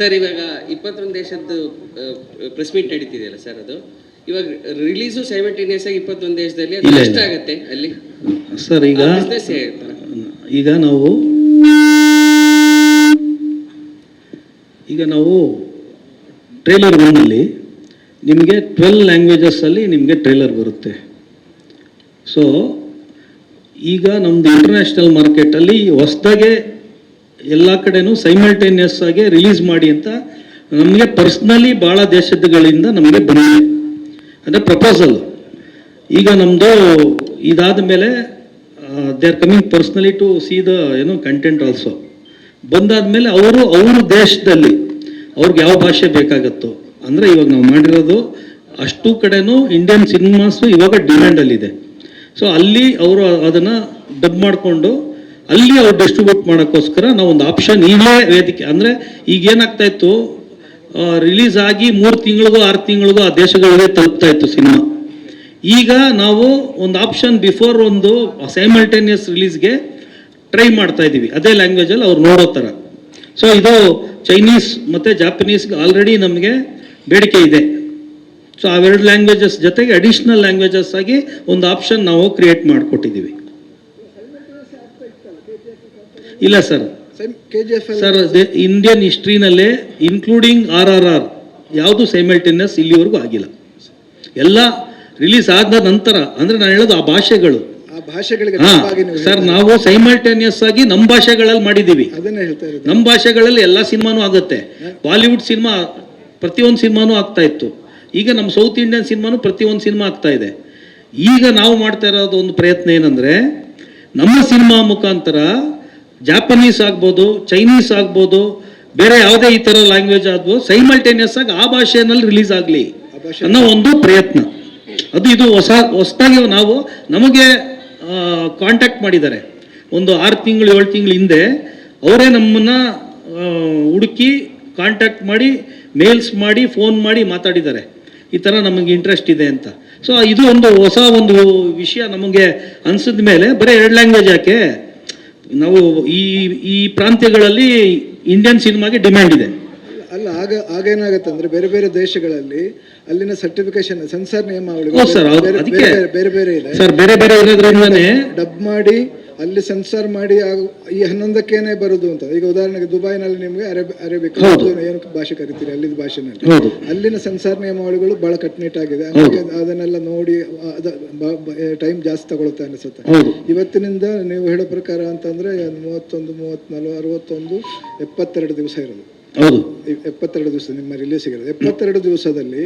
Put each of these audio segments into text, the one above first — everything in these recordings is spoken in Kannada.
ಸರ್ ಇವಾಗ ಇಪ್ಪತ್ತೊಂದು ದೇಶದ್ದು ಪ್ರೆಸ್ ಮೀಟ್ ನಡೀತಿದೆಯಲ್ಲ ಸರ್ ಅದು? ಇವಾಗ ರಿಲೀಸು ಸೈಮಲ್ಟೇನಿಯಸ್ ಆಗಿ ಇಪ್ಪತ್ತೊಂದು ದೇಶದಲ್ಲಿ ಅದು ಇಲ್ಲ, ಎಷ್ಟ ಆಗುತ್ತೆ ಅಲ್ಲಿ? ಸರ್ ಈಗ ಈಗ ನಾವು ಈಗ ನಾವು ಟ್ರೇಲರ್ ಒನ್ನಲ್ಲಿ ನಿಮಗೆ ಟ್ವೆಲ್ ಲ್ಯಾಂಗ್ವೇಜಸ್ಸಲ್ಲಿ ನಿಮಗೆ ಟ್ರೇಲರ್ ಬರುತ್ತೆ. ಸೊ ಈಗ ನಮ್ಮದು ಇಂಟರ್ನ್ಯಾಷನಲ್ ಮಾರ್ಕೆಟಲ್ಲಿ ಹೊಸ್ದಾಗೆ ಎಲ್ಲ ಕಡೆನೂ ಸೈಮಲ್ಟೇನಿಯಸ್ ಆಗಿ ರಿಲೀಸ್ ಮಾಡಿ ಅಂತ ನಮಗೆ ಪರ್ಸ್ನಲಿ ಭಾಳ ದೇಶಗಳಿಂದ ನಮಗೆ ಬಂದಿದೆ. ಅಂದರೆ ಪ್ರಪೋಸಲ್ ಈಗ ನಮ್ಮದು ಇದಾದ ಮೇಲೆ they are coming personally to see the ಏನೋ ಕಂಟೆಂಟ್ ಆಲ್ಸೋ ಬಂದಾದ ಮೇಲೆ ಅವರು ಅವ್ರ ದೇಶದಲ್ಲಿ ಅವ್ರಿಗೆ ಯಾವ ಭಾಷೆ ಬೇಕಾಗತ್ತೋ, ಅಂದರೆ ಇವಾಗ ನಾವು ಮಾಡಿರೋದು ಅಷ್ಟು ಕಡೆನೂ ಇಂಡಿಯನ್ ಸಿನಿಮಾಸು ಇವಾಗ ಡಿಮ್ಯಾಂಡಲ್ಲಿದೆ ಸೊ ಅಲ್ಲಿ ಅವರು ಅದನ್ನು ಡಬ್ ಮಾಡಿಕೊಂಡು ಅಲ್ಲಿ ಅವ್ರು ಡಿಸ್ಟ್ರಿಬ್ಯೂಟ್ ಮಾಡೋಕ್ಕೋಸ್ಕರ ನಾವು ಒಂದು ಆಪ್ಷನ್ ಈಗಲೇ ವೇದಿಕೆ. ಅಂದರೆ ಈಗ ಏನಾಗ್ತಾ ಇತ್ತು? ರಿಲೀಸ್ ಆಗಿ ಮೂರು ತಿಂಗಳಿಗೂ, ಆರು ತಿಂಗಳಿಗೂ ಆ ದೇಶಗಳಿಗೆ ತಲುಪ್ತಾ ಇತ್ತು ಸಿನಿಮಾ ಈಗ ನಾವು ಒಂದು ಆಪ್ಷನ್ ಬಿಫೋರ್ ಒಂದು ಸೈಮಲ್ಟೇನಿಯಸ್ ರಿಲೀಸ್ಗೆ ಟ್ರೈ ಮಾಡ್ತಾ ಇದ್ದೀವಿ. ಅದೇ ಲ್ಯಾಂಗ್ವೇಜಲ್ಲಿ ಅವ್ರು ನೋಡೋ ಥರ ಸೊ ಇದು ಚೈನೀಸ್ ಮತ್ತು ಜಾಪನೀಸ್ಗೆ ಆಲ್ರೆಡಿ ನಮಗೆ ಬೇಡಿಕೆ ಇದೆ. ಸೊ ಅವೆರಡು ಲ್ಯಾಂಗ್ವೇಜಸ್ ಜೊತೆಗೆ ಅಡಿಷ್ನಲ್ ಲ್ಯಾಂಗ್ವೇಜಸ್ ಆಗಿ ಒಂದು ಆಪ್ಷನ್ ನಾವು ಕ್ರಿಯೇಟ್ ಮಾಡಿಕೊಟ್ಟಿದ್ದೀವಿ. ಇಲ್ಲ ಸರ್. ಸರ್ ಇಂಡಿಯನ್ ಹಿಸ್ಟ್ರಿನಲ್ಲೇ ಇನ್ಕ್ಲೂಡಿಂಗ್ ಆರ್ ಆರ್ ಆರ್ ಯಾವುದು ಸೈಮಲ್ಟೇನಿಯಸ್ ಇಲ್ಲಿವರೆಗೂ ಆಗಿಲ್ಲ. ಎಲ್ಲ ರಿಲೀಸ್ ಆದ ನಂತರ ಅಂದ್ರೆ ನಾನು ಹೇಳೋದು ಆ ಭಾಷೆಗಳು. ಸರ್ ನಾವು ಸೈಮಲ್ಟೇನಿಯಸ್ ಆಗಿ ನಮ್ಮ ಭಾಷೆಗಳಲ್ಲಿ ಮಾಡಿದ್ದೀವಿ ನಮ್ಮ ಭಾಷೆಗಳಲ್ಲಿ ಎಲ್ಲ ಸಿನಿಮಾನು ಆಗುತ್ತೆ. ಬಾಲಿವುಡ್ ಸಿನಿಮಾ ಪ್ರತಿಯೊಂದು ಸಿನಿಮಾನು ಆಗ್ತಾ ಇತ್ತು. ಈಗ ನಮ್ಮ ಸೌತ್ ಇಂಡಿಯನ್ ಸಿನಿಮಾನು ಪ್ರತಿಯೊಂದು ಸಿನಿಮಾ ಆಗ್ತಾ ಇದೆ. ಈಗ ನಾವು ಮಾಡ್ತಾ ಇರೋದು ಒಂದು ಪ್ರಯತ್ನ ಏನಂದ್ರೆ ನಮ್ಮ ಸಿನಿಮಾ ಮುಖಾಂತರ ಜಾಪನೀಸ್ ಆಗ್ಬೋದು ಚೈನೀಸ್ ಆಗ್ಬೋದು ಬೇರೆ ಯಾವುದೇ ಈ ಥರ ಲ್ಯಾಂಗ್ವೇಜ್ ಆದ್ವು ಸೈಮಲ್ಟೇನಿಯಸ್ ಆಗಿ ಆ ಭಾಷೆಯಲ್ಲಿ ರಿಲೀಸ್ ಆಗಲಿ ಅನ್ನೋ ಒಂದು ಪ್ರಯತ್ನ. ಅದು ಇದು ಹೊಸ ಹೊಸದಾಗಿ ನಾವು ನಮಗೆ ಕಾಂಟ್ಯಾಕ್ಟ್ ಮಾಡಿದ್ದಾರೆ. ಒಂದು ಆರು ತಿಂಗಳು ಏಳು ತಿಂಗಳು ಹಿಂದೆ ಅವರೇ ನಮ್ಮನ್ನು ಹುಡುಕಿ ಕಾಂಟ್ಯಾಕ್ಟ್ ಮಾಡಿ ಮೇಲ್ಸ್ ಮಾಡಿ ಫೋನ್ ಮಾಡಿ ಮಾತಾಡಿದ್ದಾರೆ. ಈ ಥರ ನಮಗೆ ಇಂಟ್ರೆಸ್ಟ್ ಇದೆ ಅಂತ. ಸೊ ಇದು ಒಂದು ಹೊಸ ಒಂದು ವಿಷಯ ನಮಗೆ ಅನಿಸಿದ ಮೇಲೆ ಬರೀ ಎರಡು ಲ್ಯಾಂಗ್ವೇಜ್ ಯಾಕೆ? ನಾವು ಈ ಈ ಪ್ರಾಂತ್ಯಗಳಲ್ಲಿ ಇಂಡಿಯನ್ ಸಿನಿಮಾಗೆ ಡಿಮ್ಯಾಂಡ್ ಇದೆ. ಅಲ್ಲ ಆಗ ಆಗ ಏನಾಗುತ್ತೆ ಅಂದ್ರೆ ಬೇರೆ ಬೇರೆ ದೇಶಗಳಲ್ಲಿ ಅಲ್ಲಿನ ಸರ್ಟಿಫಿಕೇಶನ್ ಸೆನ್ಸಾರ್ ನಿಯಮಾವಳಿ ಬೇರೆ ಬೇರೆ ಇದೆ. ಸರ್ ಬೇರೆ ಬೇರೆ ಇರೋದ್ರಿಂದನೇ ಡಬ್ ಮಾಡಿ ಅಲ್ಲಿ ಸೆನ್ಸರ್ ಮಾಡಿ ಈ ಹನ್ನೊಂದಕ್ಕೇನೆ ಬರುದು ಅಂತ. ಈಗ ಉದಾಹರಣೆಗೆ ದುಬೈನಲ್ಲಿ ನಿಮಗೆ ಅರೇಬ್ ಅರೇಬಿಕ್. ಏನು ಭಾಷೆ ಕರಿತೀರಿ ಅಲ್ಲಿನ ಭಾಷೆನಲ್ಲಿ. ಅಲ್ಲಿನ ಸೆನ್ಸಾರ್ ನಿಯಮಾವಳಿಗಳು ಬಹಳ ಕಟ್ಟುನಿಟ್ಟಾಗಿದೆ ಆಗಿದೆ. ಅದನ್ನೆಲ್ಲ ನೋಡಿ ಟೈಮ್ ಜಾಸ್ತಿ ತಗೊಳುತ್ತೆ ಅನಿಸುತ್ತೆ. ಇವತ್ತಿನಿಂದ ನೀವು ಹೇಳೋ ಪ್ರಕಾರ ಅಂತಂದ್ರೆ ಮೂವತ್ತೊಂದು ಮೂವತ್ನಾಲ್ಕು ಅರವತ್ತೊಂದು ಎಪ್ಪತ್ತೆರಡು ದಿವಸ ಇರೋದು. ಎಪ್ಪತ್ತೆರಡು ದಿವಸ ನಿಮ್ಮ ರಿಲೀಸ್ ಇರೋದು. ಎಪ್ಪತ್ತೆರಡು ದಿವಸದಲ್ಲಿ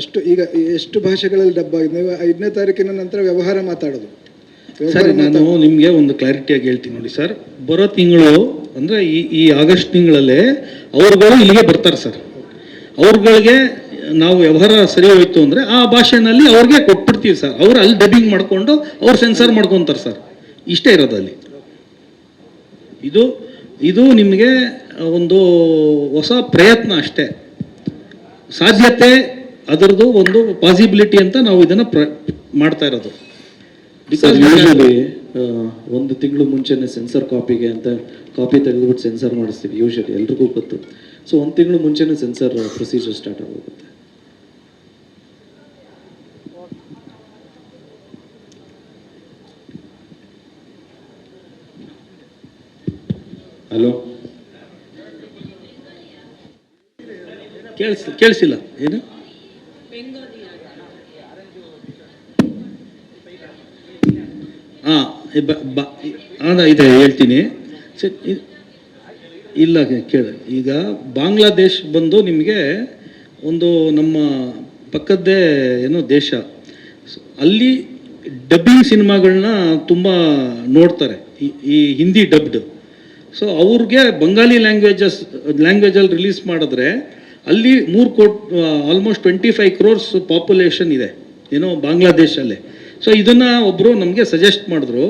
ಅಷ್ಟು ಈಗ ಎಷ್ಟು ಭಾಷೆಗಳಲ್ಲಿ ಡಬ್ಬ ಆಗಿದೆ? ನೀವು ಐದನೇ ತಾರೀಕಿನ ನಂತರ ವ್ಯವಹಾರ ಮಾತಾಡೋದು. ಸರಿ ನಾನು ನಿಮಗೆ ಒಂದು ಕ್ಲಾರಿಟಿಯಾಗಿ ಹೇಳ್ತೀನಿ ನೋಡಿ ಸರ್. ಬರೋ ತಿಂಗಳು ಅಂದರೆ ಈ ಈ ಆಗಸ್ಟ್ ತಿಂಗಳಲ್ಲೇ ಅವ್ರುಗಳು ಇಲ್ಲಿಗೆ ಬರ್ತಾರೆ ಸರ್. ಅವ್ರುಗಳಿಗೆ ನಾವು ವ್ಯವಹಾರ ಸರಿ ಹೋಯ್ತು ಅಂದರೆ ಆ ಭಾಷೆನಲ್ಲಿ ಅವ್ರಿಗೆ ಕೊಟ್ಬಿಡ್ತೀವಿ ಸರ್. ಅವ್ರು ಅಲ್ಲಿ ಡಬ್ಬಿಂಗ್ ಮಾಡಿಕೊಂಡು ಅವ್ರು ಸೆನ್ಸರ್ ಮಾಡ್ಕೊತಾರೆ ಸರ್. ಇಷ್ಟೇ ಇರೋದು ಅಲ್ಲಿ. ಇದು ಇದು ನಿಮಗೆ ಒಂದು ಹೊಸ ಪ್ರಯತ್ನ ಅಷ್ಟೇ. ಸಾಧ್ಯತೆ ಅದರದ್ದು ಒಂದು ಪಾಸಿಬಿಲಿಟಿ ಅಂತ ನಾವು ಇದನ್ನು ಪ್ರ ಮಾಡ್ತಾ ಇರೋದು. ಸರ್ ಯೂಶಲಿ ಒಂದು ತಿಂಗಳು ಮುಂಚೆನೆ ಸೆನ್ಸರ್ ಕಾಪಿಗೆ ಅಂತ ಕಾಪಿ ತೆಗೆದುಬಿಟ್ಟು ಸೆನ್ಸರ್ ಮಾಡಿಸ್ತೀವಿ ಯೂಶಲಿ ಎಲ್ರಿಗೂ ಗೊತ್ತು. ಸೊ ಒಂದು ತಿಂಗಳು ಮುಂಚೆನೆ ಸೆನ್ಸರ್ ಪ್ರೊಸೀಜರ್ ಸ್ಟಾರ್ಟ್ ಆಗೋಗುತ್ತೆ. ಹಲೋ ಕೇಳಿಸ್ ಕೇಳಿಸಿಲ್ಲ ಏನು? ಹಾಂ ಇದೆ, ಹೇಳ್ತೀನಿ. ಇಲ್ಲ ಕೇಳಿ. ಈಗ ಬಾಂಗ್ಲಾದೇಶ್ ಬಂದು ನಿಮಗೆ ಒಂದು ನಮ್ಮ ಪಕ್ಕದ್ದೇ ಏನು ದೇಶ. ಅಲ್ಲಿ ಡಬ್ಬಿಂಗ್ ಸಿನಿಮಾಗಳನ್ನ ತುಂಬ ನೋಡ್ತಾರೆ. ಈ ಹಿಂದಿ ಡಬ್ಡ್. ಸೊ, ಅವ್ರಿಗೆ ಬಂಗಾಲಿ ಲ್ಯಾಂಗ್ವೇಜಸ್, ಲ್ಯಾಂಗ್ವೇಜಲ್ಲಿ ರಿಲೀಸ್ ಮಾಡಿದ್ರೆ ಅಲ್ಲಿ ಮೂರು coat almost twenty five crores population ಇದೆ. ಏನೋ ಬಾಂಗ್ಲಾದೇಶಲ್ಲೇ. ಸೊ ಇದನ್ನು ಒಬ್ಬರು ನಮಗೆ ಸಜೆಸ್ಟ್ ಮಾಡಿದ್ರು.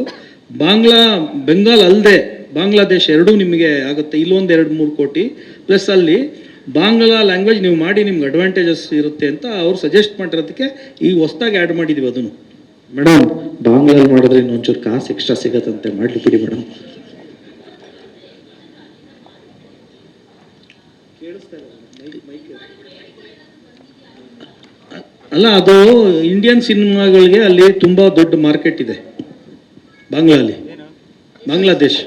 ಬಾಂಗ್ಲಾ ಬೆಂಗಾಲ್ ಅಲ್ಲದೆ ಬಾಂಗ್ಲಾದೇಶ್ ಎರಡೂ ನಿಮಗೆ ಆಗುತ್ತೆ. ಇಲ್ಲೊಂದು ಎರಡು ಮೂರು ಕೋಟಿ. ಪ್ಲಸ್ ಅಲ್ಲಿ ಬಾಂಗ್ಲಾ ಲ್ಯಾಂಗ್ವೇಜ್ ನೀವು ಮಾಡಿ ನಿಮ್ಗೆ ಅಡ್ವಾಂಟೇಜಸ್ ಇರುತ್ತೆ ಅಂತ ಅವ್ರು ಸಜೆಸ್ಟ್ ಮಾಡಿರೋದಕ್ಕೆ ಈ ಹೊಸ್ದಾಗಿ ಆ್ಯಡ್ ಮಾಡಿದ್ದೀವಿ ಅದನ್ನು. ಮೇಡಮ್ ಬಾಂಗ್ಲಲ್ಲಿ ಮಾಡಿದ್ರೆ ಇನ್ನೊಂಚೂರು ಕಾಸು ಎಕ್ಸ್ಟ್ರಾ ಸಿಗತ್ತಂತೆ. ಮಾಡಲಿ ಬಿಡಿ ಮೇಡಮ್ ಅಲ್ಲ ಅದು ಇಂಡಿಯನ್ ಸಿನಿಮಾಗಳಿಗೆ ಅಲ್ಲಿ ತುಂಬ ದೊಡ್ಡ ಮಾರ್ಕೆಟ್ ಇದೆ. ಬಾಂಗ್ಲಾಲಿ. ಬಾಂಗ್ಲಾದೇಶ್.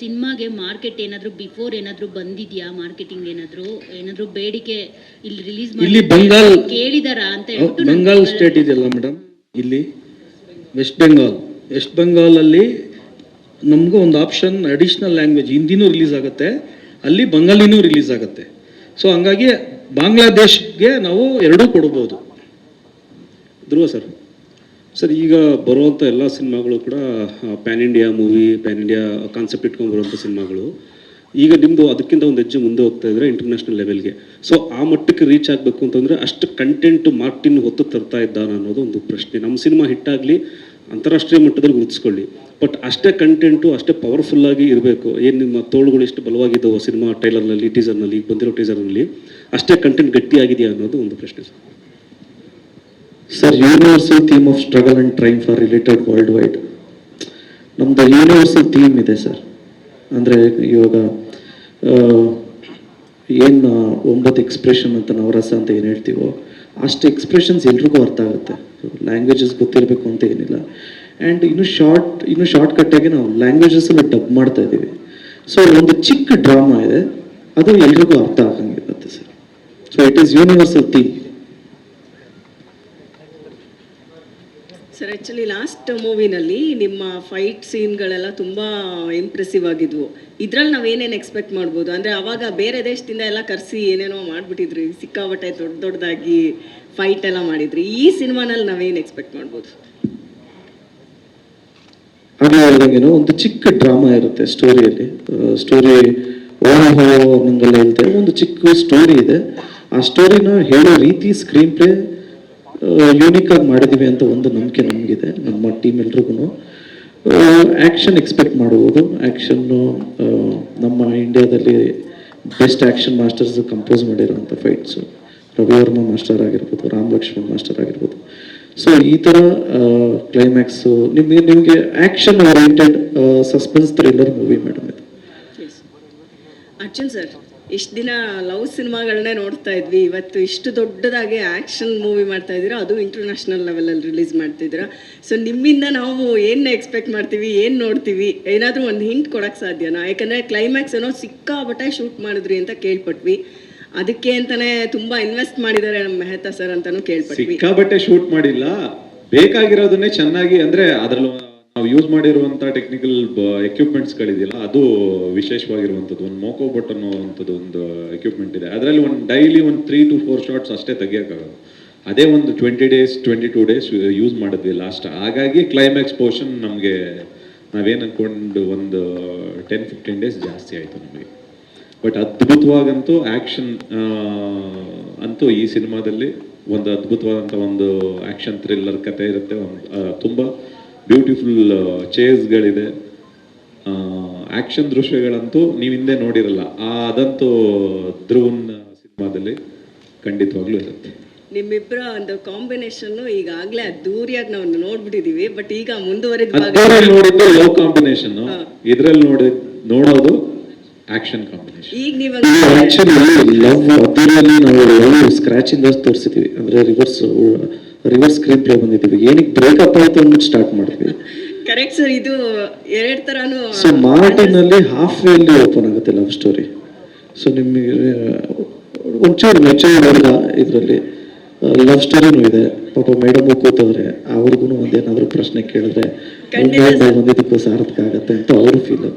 ಸಿನಿಮಾಗೆ ಮಾರ್ಕೆಟ್ ಏನಾದರೂ ಬಿಫೋರ್ ಏನಾದರೂ ಬಂದಿದ್ಯಾ? ಮಾರ್ಕೆಟಿಂಗ್ ಏನಾದರೂ? ಏನಾದರೂ ಬೇಡಿಕೆ ಇಲ್ಲಿ ರಿಲೀಸ್ ಇಲ್ಲಿ ಬಂಗಾಲ್ ಕೇಳಿದಾರ ಅಂತ ಬಂಗಾಲ್ ಸ್ಟೇಟ್ ಇದೆಯಲ್ಲ ಮೇಡಮ್ ಇಲ್ಲಿ ವೆಸ್ಟ್ ಬೆಂಗಾಲ್ ವೆಸ್ಟ್ ಬೆಂಗಾಲಲ್ಲಿ ನಮಗೂ ಒಂದು ಆಪ್ಷನ್ ಅಡಿಷ್ನಲ್ ಲ್ಯಾಂಗ್ವೇಜ್ ಹಿಂದಿನೂ ರಿಲೀಸ್ ಆಗುತ್ತೆ ಅಲ್ಲಿ ಬಂಗಾಲಿನೂ ರಿಲೀಸ್ ಆಗುತ್ತೆ. ಸೊ ಹಂಗಾಗಿ ಬಾಂಗ್ಲಾದೇಶ್ಗೆ ನಾವು ಎರಡೂ ಕೊಡ್ಬೋದು. ಧ್ರುವ ಸರ್? ಸರ್, ಈಗ ಬರುವಂಥ ಎಲ್ಲ ಸಿನಿಮಾಗಳು ಕೂಡ pan India movie pan India concept ಇಟ್ಕೊಂಡು ಬರುವಂಥ ಸಿನಿಮಾಗಳು. ಈಗ ನಿಮ್ಮದು ಅದಕ್ಕಿಂತ ಒಂದು ಹೆಜ್ಜೆ ಮುಂದೆ ಹೋಗ್ತಾ ಇದ್ರೆ ಇಂಟರ್ನ್ಯಾಷನಲ್ ಲೆವೆಲ್ಗೆ ಸೊ ಆ ಮಟ್ಟಕ್ಕೆ ರೀಚ್ ಆಗಬೇಕು ಅಂತಂದರೆ ಅಷ್ಟು ಕಂಟೆಂಟ್ ಮಾರ್ಟಿನ್ ಹೊತ್ತು ತರ್ತಾ ಇದ್ದಾನ ಅನ್ನೋದು ಒಂದು ಪ್ರಶ್ನೆ. ನಮ್ಮ ಸಿನಿಮಾ ಹಿಟ್ಟಾಗಲಿ ಅಂತಾರಾಷ್ಟ್ರೀಯ ಮಟ್ಟದಲ್ಲಿ ಗುರುತಿಸ್ಕೊಳ್ಳಿ. ಬಟ್ ಅಷ್ಟೇ ಕಂಟೆಂಟು ಅಷ್ಟೇ ಪವರ್ಫುಲ್ಲಾಗಿ ಇರಬೇಕು. ಏನು ನಿಮ್ಮ ತೋಳುಗಳು ಎಷ್ಟು ಬಲವಾಗಿದ್ದವು ಸಿನಿಮಾ ಟೈಲರ್ನಲ್ಲಿ ಟೀಸರ್ನಲ್ಲಿ ಬಂದಿರೋ ಟೀಸರ್ನಲ್ಲಿ ಅಷ್ಟೇ ಕಂಟೆಂಟ್ ಗಟ್ಟಿಯಾಗಿದೆಯಾ ಅನ್ನೋದು ಒಂದು ಪ್ರಶ್ನೆ sir. Sir universal theme of struggle and triumph for related world wide ನಮ್ದು ಯೂನಿವರ್ಸಲ್ ಥೀಮ್ ಇದೆ ಸರ್ ಅಂದರೆ ಇವಾಗ ಏನು ಒಂಬತ್ತು ಎಕ್ಸ್ಪ್ರೆಷನ್ ಅಂತ ನವರಸ ಅಂತ ಏನು ಹೇಳ್ತೀವೋ, ಅಷ್ಟು ಎಕ್ಸ್ಪ್ರೆಷನ್ಸ್ ಎಲ್ರಿಗೂ ಅರ್ಥ ಆಗುತ್ತೆ. ಲ್ಯಾಂಗ್ವೇಜಸ್ ಗೊತ್ತಿರಬೇಕು ಅಂತ ಏನಿಲ್ಲ. ಆ್ಯಂಡ್ ಇನ್ನು ಶಾರ್ಟ್ ಇನ್ನು ಶಾರ್ಟ್ ಕಟ್ಟಾಗಿ ನಾವು ಲ್ಯಾಂಗ್ವೇಜಸ್ಸನ್ನು ಡಬ್ ಮಾಡ್ತಾ ಇದ್ದೀವಿ ಸೊ ಒಂದು ಚಿಕ್ಕ ಡ್ರಾಮಾ ಇದೆ. ಅದು ಎಲ್ರಿಗೂ ಅರ್ಥ ಆಗಂಗಿರುತ್ತೆ sir so it is universal theme sir actually last ಮೂವಿನಲ್ಲಿ ನಿಮ್ಮ ಫೈಟ್ ಸೀನ್ಗಳೆಲ್ಲ ತುಂಬ ಇಂಪ್ರೆಸಿವ್ ಆಗಿದ್ವು. ಇದ್ರಲ್ಲಿ ನಾವು ಏನೇನು ಎಕ್ಸ್ಪೆಕ್ಟ್ ಮಾಡ್ಬೋದು? ಅಂದರೆ ಅವಾಗ ಬೇರೆ ದೇಶದಿಂದ ಎಲ್ಲ ಕರೆಸಿ ಏನೇನೋ ಮಾಡಿಬಿಟ್ಟಿದ್ರಿ. ಸಿಕ್ಕಾಬಟ್ಟೆ ದೊಡ್ಡ ದೊಡ್ಡದಾಗಿ ಫೈಟ್ ಎಲ್ಲ ಮಾಡಿದ್ರಿ. ಈ ಸಿನಿಮಾನಲ್ಲಿ ನಾವೇನು ಎಕ್ಸ್ಪೆಕ್ಟ್ ಮಾಡ್ಬೋದು? ಏನೋ ಒಂದು ಚಿಕ್ಕ ಡ್ರಾಮಾ ಇರುತ್ತೆ ಸ್ಟೋರಿಯಲ್ಲಿ ಸ್ಟೋರಿ ಓಹೋ, ನಂಗೆಲ್ಲ ಹೇಳ್ತೇವೆ ಒಂದು ಚಿಕ್ಕ ಸ್ಟೋರಿ ಇದೆ. ಆ ಸ್ಟೋರಿನ ಹೇಳೋ ರೀತಿ ಸ್ಕ್ರೀನ್ ಪ್ಲೇ ಯೂನಿಕ್ ಆಗಿ ಮಾಡಿದೀವಿ ಅಂತ ಒಂದು ನಂಬಿಕೆ ನಮಗಿದೆ, ನಮ್ಮ ಟೀಮ್ ಎಲ್ರಿಗೂ ಆ್ಯಕ್ಷನ್ ಎಕ್ಸ್ಪೆಕ್ಟ್ ಮಾಡ್ಬೋದು. ಆ್ಯಕ್ಷನ್ನು ನಮ್ಮ ಇಂಡಿಯಾದಲ್ಲಿ ಬೆಸ್ಟ್ ಆ್ಯಕ್ಷನ್ ಮಾಸ್ಟರ್ಸ್ ಕಂಪೋಸ್ ಮಾಡಿರೋಂಥ ಫೈಟ್ಸು ರವಿವರ್ಮ ಮಾಸ್ಟರ್ ಆಗಿರ್ಬೋದು, ರಾಮ್ ಲಕ್ಷ್ಮಣ್ ಮಾಸ್ಟರ್ ಆಗಿರ್ಬೋದು. ಸೊ ಈ ಥರ ಕ್ಲೈಮ್ಯಾಕ್ಸು ನಿಮಗೆ ನಿಮಗೆ action oriented suspense thriller movie madam Arjun sir, ಇಷ್ಟು ದಿನ ಲವ್ ಸಿನಿಮಾಗಳನ್ನೇ ನೋಡ್ತಾ ಇದ್ವಿ. ಇವತ್ತು ಇಷ್ಟು ದೊಡ್ಡದಾಗಿ ಆ್ಯಕ್ಷನ್ ಮೂವಿ ಮಾಡ್ತಾ ಇದ್ದೀರಾ, ಅದು ಇಂಟರ್ನ್ಯಾಷನಲ್ ಲೆವೆಲಲ್ಲಿ ರಿಲೀಸ್ ಮಾಡ್ತಿದ್ದೀರಾ ಸೊ ನಿಮ್ಮಿಂದ ನಾವು ಏನು ಎಕ್ಸ್ಪೆಕ್ಟ್ ಮಾಡ್ತೀವಿ, ಏನು ನೋಡ್ತೀವಿ, ಏನಾದರೂ ಒಂದು ಹಿಂಟ್ ಕೊಡೋಕ್ಕೆ ಸಾಧ್ಯನಾ? ಯಾಕಂದರೆ ಕ್ಲೈಮ್ಯಾಕ್ಸ್ ಏನೋ ಸಿಕ್ಕಾಬಟ್ಟೆ ಶೂಟ್ ಮಾಡಿದ್ರಿ ಅಂತ ಕೇಳ್ಪಟ್ವಿ. ಅದಕ್ಕೆ ಅಂತಾನೆ ತುಂಬಾ ಇನ್ವೆಸ್ಟ್ ಮಾಡಿದ್ದಾರೆ ನಮ್ಮ ಮೆಹತಾ ಸರ್ ಅಂತಾನು ಕೇಳ್ಪಟ್ವಿ. ಸಿಕ್ಕಾಬಟ್ಟೆ ಶೂಟ್ ಮಾಡಿಲ್ಲ. ಬೇಕಾಗಿರೋದನ್ನೇ ಚೆನ್ನಾಗಿ, ಅಂದ್ರೆ ಅದ್ರಲ್ಲಿ ನಾವು ಯೂಸ್ ಮಾಡಿರುವಂತ ಟೆಕ್ನಿಕಲ್ ಎಕ್ವಿಪ್ಮೆಂಟ್ಸ್ ಗಳಿದೆಯಲ್ಲ, ಅದು ವಿಶೇಷವಾಗಿರುವಂಥದ್ದು. ಒಂದು ಮೋಕೋ ಬಟ್ ಅನ್ನುವಂಥದ್ದು ಒಂದು ಎಕ್ವಿಪ್ಮೆಂಟ್ ಇದೆ. ಅದರಲ್ಲಿ ಒಂದು ಡೈಲಿ ಒಂದು ತ್ರೀ ಟು ಫೋರ್ ಶಾರ್ಟ್ಸ್ ಅಷ್ಟೇ ತೆಗಿಯೋಕ್ಕಾಗೋದು ಅದೇ ಒಂದು twenty days twenty two days use ಮಾಡಿದ್ವಿ ಲಾಸ್ಟ್ ಹಾಗಾಗಿ ಕ್ಲೈಮ್ಯಾಕ್ಸ್ ಪೋರ್ಷನ್ ನಮಗೆ ನಾವೇನು ಅನ್ಕೊಂಡು ಒಂದು ಟೆನ್ ಫಿಫ್ಟೀನ್ ಡೇಸ್ ಜಾಸ್ತಿ ಆಯಿತು ನಮಗೆ. ಬಟ್ ಅದ್ಭುತವಾಗಂತೂ ಆ್ಯಕ್ಷನ್ ಅಂತೂ ಈ ಸಿನಿಮಾದಲ್ಲಿ ಒಂದು ಅದ್ಭುತವಾದಂಥ ಒಂದು ಆ್ಯಕ್ಷನ್ ಥ್ರಿಲ್ಲರ್ ಕತೆ ಇರುತ್ತೆ. ಒಂದು ತುಂಬ ಬ್ಯೂಟಿಫುಲ್ ಚೇಸ್ಗಳಿದೆ ಆ್ಯಕ್ಷನ್ ದೃಶ್ಯಗಳಂತೂ ನೀವು ಹಿಂದೆ ನೋಡಿರಲ್ಲ. ಆ ಅದಂತೂ ಧ್ರುವನ್ ಸಿನಿಮಾದಲ್ಲಿ ಖಂಡಿತವಾಗ್ಲೂ ಇರುತ್ತೆ. ನಿಮ್ಮಿಬ್ಬರ ಒಂದು ಕಾಂಬಿನೇಷನ್ ಈಗಾಗಲೇ ಅದ್ದೂರಿಯಾಗಿ ನಾವು ನೋಡ್ಬಿಟ್ಟಿದೀವಿ. ಬಟ್ ಈಗ ಮುಂದುವರೆದ ನೋಡಿದ್ದು ಲವ್ ಕಾಂಬಿನೇಷನ್ ಇದ್ರಲ್ಲಿ ನೋಡಿ ನೋಡೋದು ಆಕ್ಷನ್ ಕಾಂಬಿನೇಷನ್ ಈಗ ನೀವು ಆಕ್ಷನ್ ಲವ್ ಅದರಲ್ಲಿ ನಾವು ತೋರಿಸಿದ್ವಿ. ಅಂದರೆ ರಿವರ್ಸ್ ರಿವರ್ಸ್ ಸ್ಕ್ರೀನ್ ಪ್ಲೇ ಬಂದಿದ್ದೀವಿ ಏನಕ್ಕೆ ಬ್ರೇಕಪ್ ಆಯ್ತು ಅಂದ್ಬಿಟ್ಟು ಸ್ಟಾರ್ಟ್ ಮಾಡಿದ್ವಿ. ಕರೆಕ್ಟ್ ಸರ್ ಇದು ಎರಡ್ ತರಾನು ಸೊ ಮಾರ್ಟಿನಲ್ಲಿ ಹಾಫ್ ವೇಲಿ ಓಪನ್ ಆಗುತ್ತೆ ಲವ್ ಸ್ಟೋರಿ ಸೊ ನಿಮಗೆ ಒಂಚೂರು ಮೆಚೂರ್ ಹುಡುಗ ಇದರಲ್ಲಿ ಲವ್ ಸ್ಟೋರಿನೂ ಇದೆ. ಪಾಪ ಮೇಡಮ್ ಕೂತವ್ರೆ ಅವ್ರಿಗೂ ಒಂದೇನಾದ್ರೂ ಪ್ರಶ್ನೆ ಕೇಳಿದ್ರೆ ಬಂದಿದ್ದಕ್ಕೂ ಸಾರ್ಥಕ ಆಗುತ್ತೆ ಅಂತ ಅವರು ಫೀಲ್